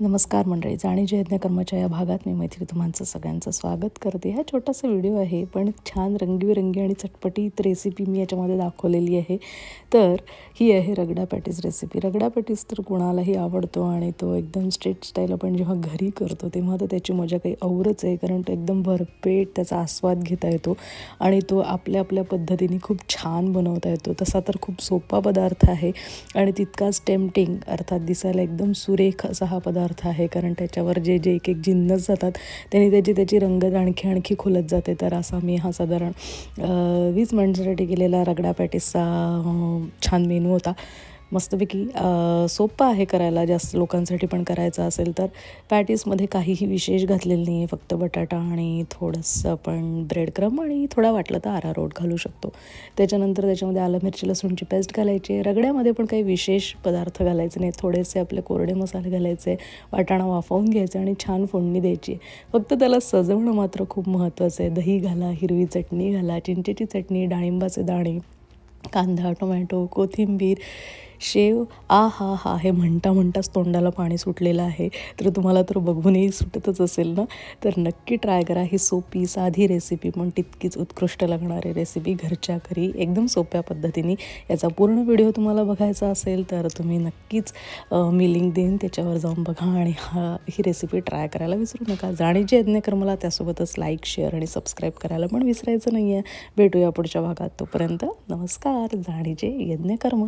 नमस्कार मंडळी जाणीचे जयज्ञकर्माच्या या भागात मी मैत्री तुम्हांचं सगळ्यांचं स्वागत करते. हा छोटासा व्हिडिओ आहे पण छान रंगीबेरंगी आणि चटपटीत रेसिपी मी याच्यामध्ये दाखवलेली आहे. तर ही आहे ragda patties recipe ragda patties तर कुणालाही आवडतो आणि तो एकदम स्ट्रीट स्टाईल आपण जेव्हा घरी करतो तेव्हा तर त्याची मजा काही औरच आहे कारण तो एकदम भरपेट त्याचा आस्वाद घेता येतो आणि तो आपल्या आपल्या पद्धतीने खूप छान बनवता येतो. तसा तर खूप सोपा पदार्थ आहे आणि तितकाच टेम्पटिंग अर्थात दिसायला एकदम सुरेख असा हा पदार्थ अर्थ आहे. कारण त्याच्यावर जे जे एक एक जिन्नस जातात त्यांनी त्याची त्याची रंगत आणखी आणखी खुलत जाते. तर असा मी हा साधारण वीस मिनिटसाठी केलेला रगडा पॅटीसचा छान मेनू होता. मस्तपैकी सोपं आहे करायला. जास्त लोकांसाठी पण करायचं असेल तर. पॅटीसमध्ये काहीही विशेष घातलेलं नाही आहे फक्त बटाटा आणि थोडंसं आपण ब्रेड क्रम आणि थोडा वाटलं तर आरा रोट घालू शकतो. त्याच्यानंतर त्याच्यामध्ये आलं मिरची लसूणची पेस्ट घालायची. आहे रगड्यामध्ये पण काही विशेष पदार्थ घालायचे नाही थोडेसे आपले कोरडे मसाले घालायचे. वाटाणा वाफवून घ्यायचे आणि छान फोडणी द्यायची. फक्त त्याला सजवणं मात्र खूप महत्त्वाचं आहे. दही घाला हिरवी चटणी घाला चिंचेची चटणी डाळिंबाचे दाणे कांदा टोमॅटो कोथिंबीर शेव आ हा हा हे म्हणता म्हणताच तोंडाला पाणी सुटलेलं आहे. तर तुम्हाला तर बघूनही सुटतच असेल ना? तर नक्की ट्राय करा. ही सोपी साधी रेसिपी पण तितकीच उत्कृष्ट लागणारी रेसिपी घरच्या घरी एकदम सोप्या पद्धतीने. याचा पूर्ण व्हिडिओ तुम्हाला बघायचा असेल तर तुम्ही नक्कीच मी लिंक देईन. त्याच्यावर जाऊन बघा आणि हा ही रेसिपी ट्राय करायला विसरू नका. जाणीचे यज्ञकर्माला त्यासोबतच लाईक शेअर आणि सबस्क्राईब करायला पण विसरायचं नाही आहे भेटूया पुढच्या भागात. तोपर्यंत नमस्कार. जाणीचे यज्ञकर्म.